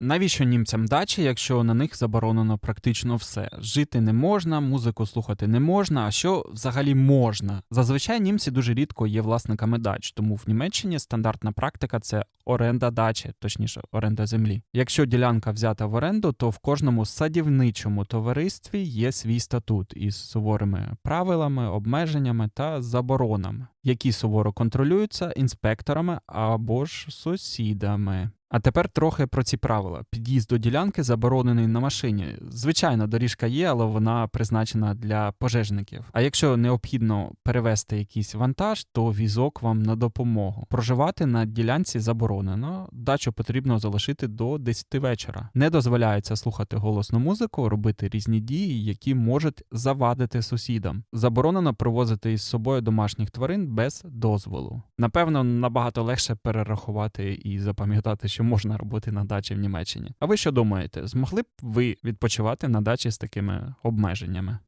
Навіщо німцям дачі, якщо на них заборонено практично все? Жити не можна, музику слухати не можна. А що взагалі можна? Зазвичай німці дуже рідко є власниками дач, тому в Німеччині стандартна практика це оренда дачі, точніше, оренда землі. Якщо ділянка взята в оренду, то в кожному садівничому товаристві є свій статут із суворими правилами, обмеженнями та заборонами, які суворо контролюються інспекторами або ж сусідами. А тепер трохи про ці правила. Під'їзд до ділянки заборонений на машині. Звичайно, доріжка є, але вона призначена для пожежників. А якщо необхідно перевезти якийсь вантаж, то візок вам на допомогу. Проживати на ділянці заборонено. Дачу потрібно залишити до 10 вечора. Не дозволяється слухати голосну музику, робити різні дії, які можуть завадити сусідам. Заборонено привозити із собою домашніх тварин без дозволу. Напевно, набагато легше перерахувати і запам'ятати, що можна робити на дачі в Німеччині. А ви що думаєте, змогли б ви відпочивати на дачі з такими обмеженнями?